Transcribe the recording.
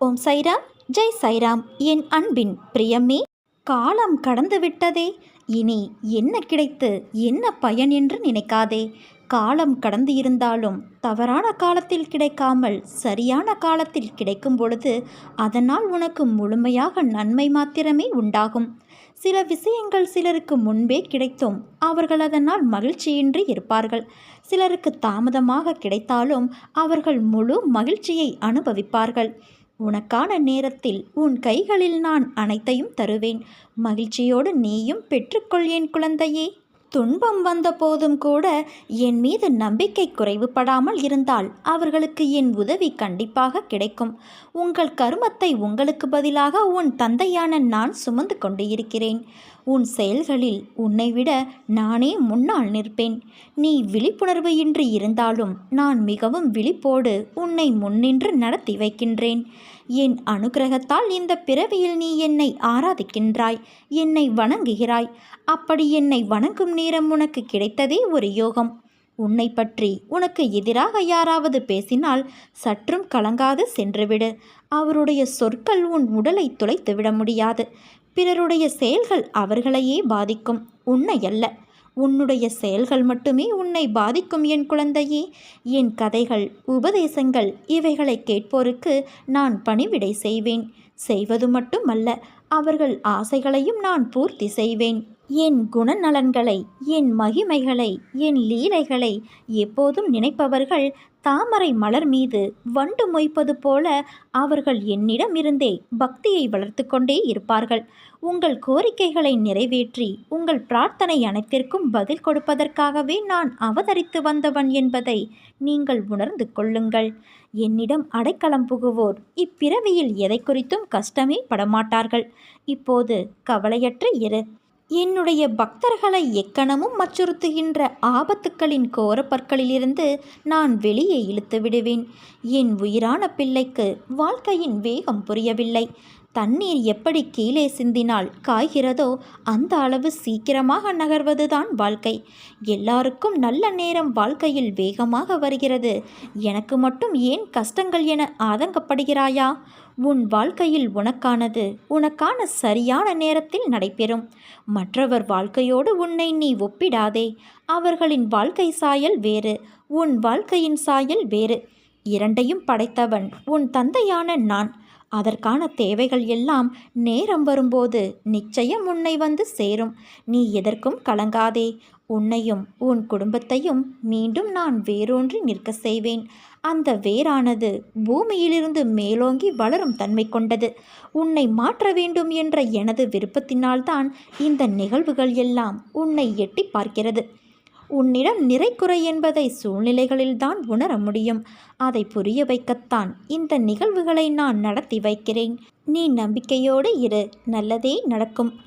ஓம் சைராம் ஜெய் சைராம். என் அன்பின் பிரியமே காலம் கடந்து விட்டதே இனி என்ன கிடைத்து என்ன பயன் என்று நினைக்காதே. காலம் கடந்து இருந்தாலும் தவறான காலத்தில் கிடைக்காமல் சரியான காலத்தில் கிடைக்கும் பொழுது அதனால் உனக்கு முழுமையாக நன்மை மாத்திரமே உண்டாகும். சில விஷயங்கள் சிலருக்கு முன்பே கிடைத்தும் அவர்கள் அதனால் மகிழ்ச்சியின்றி இருப்பார்கள். சிலருக்கு தாமதமாக கிடைத்தாலும் அவர்கள் முழு மகிழ்ச்சியை அனுபவிப்பார்கள். உனக்கான நேரத்தில் உன் கைகளில் நான் அனைத்தையும் தருவேன். மகிழ்ச்சியோடு நீயும் பெற்றுக்கொள் என் குழந்தையே. துன்பம் வந்த போதும் கூட என் மீது நம்பிக்கை குறைவுபடாமல் இருந்தால் அவர்களுக்கு என் உதவி கண்டிப்பாக கிடைக்கும். உங்கள் கருமத்தை உங்களுக்கு பதிலாக உன் தந்தையான நான் சுமந்து கொண்டு இருக்கிறேன் உன் செயல்களில் உன்னை விட நானே முன்னால் நிற்பேன். நீ விழிப்புணர்வு இன்றி இருந்தாலும் நான் மிகவும் விழிப்போடு உன்னை முன்னின்று நடத்தி வைக்கின்றேன். என் அனுகிரகத்தால் இந்த பிறவியில் நீ என்னை ஆராதிக்கின்றாய் என்னை வணங்குகிறாய். அப்படி என்னை வணங்கும் நேரம் உனக்கு கிடைத்ததே ஒரு யோகம். உன்னை பற்றி உனக்கு எதிராக யாராவது பேசினால் சற்றும் கலங்காது சென்றுவிடு. அவருடைய சொற்கள் உன் உடலை துளைத்து விட முடியாது. பிறருடைய செயல்கள் அவர்களையே பாதிக்கும். உன்னை அல்ல. உன்னுடைய செயல்கள் மட்டுமே உன்னை பாதிக்கும் என் குழந்தையே. என் கதைகள் உபதேசங்கள் இவைகளை கேட்போருக்கு நான் பணிவிடை செய்வேன். செய்வது மட்டுமல்ல அவர்கள் ஆசைகளையும் நான் பூர்த்தி செய்வேன். என் குணநலன்களை என் மகிமைகளை என் லீலைகளை எப்போதும் நினைப்பவர்கள் தாமரை மலர் மீது வண்டு மொய்ப்பது போல அவர்கள் என்னிடமிருந்தே பக்தியை வளர்த்து கொண்டே இருப்பார்கள். உங்கள் கோரிக்கைகளை நிறைவேற்றி உங்கள் பிரார்த்தனை அனைத்திற்கும் பதில் கொடுப்பதற்காகவே நான் அவதரித்து வந்தவன் என்பதை நீங்கள் உணர்ந்து கொள்ளுங்கள். என்னிடம் அடைக்கலம் புகுவோர் இப்பிறவியில் எதை குறித்தும் கஷ்டமே படமாட்டார்கள். இப்போது கவலையற்ற இரு. என்னுடைய பக்தர்களை எக்கணமும் அச்சுறுத்துகின்ற ஆபத்துக்களின் கோரப்பற்களிலிருந்து நான் வெளியே இழுத்து விடுவேன். என் உயிரான பிள்ளைக்கு வாழ்க்கையின் வேகம் புரியவில்லை. தண்ணீர் எப்படி கீழே சிந்தினால் காய்கிறதோ அந்த அளவு சீக்கிரமாக நகர்வதுதான் வாழ்க்கை. எல்லாருக்கும் நல்ல நேரம் வாழ்க்கையில் வேகமாக வருகிறது. எனக்கு மட்டும் ஏன் கஷ்டங்கள் என ஆதங்கப்படுகிறாயா? உன் வாழ்க்கையில் உனக்கானது உனக்கான சரியான நேரத்தில் நடைபெறும். மற்றவர் வாழ்க்கையோடு உன்னை நீ ஒப்பிடாதே. அவர்களின் வாழ்க்கை சாயல் வேறு உன் வாழ்க்கையின் சாயல் வேறு. இரண்டையும் படைத்தவன் உன் தந்தையான நான். அதற்கான தேவைகள் எல்லாம் நேரம் வரும்போது நிச்சயம் உன்னை வந்து சேரும். நீ எதற்கும் கலங்காதே. உன்னையும் உன் குடும்பத்தையும் மீண்டும் நான் வேரூன்றி நிற்க செய்வேன். அந்த வேரானது பூமியிலிருந்து மேலோங்கி வளரும் தன்மை கொண்டது. உன்னை மாற்ற வேண்டும் என்ற எனது விருப்பத்தினால்தான் இந்த நிகழ்வுகள் எல்லாம் உன்னை எட்டி பார்க்கிறது. உன்னிடம் நிறைக்குறை என்பதை சூழ்நிலைகளில்தான் உணர முடியும். அதை புரிய வைக்கத்தான் இந்த நிகழ்வுகளை நான் நடத்தி வைக்கிறேன். நீ நம்பிக்கையோடு இரு. நல்லதே நடக்கும்.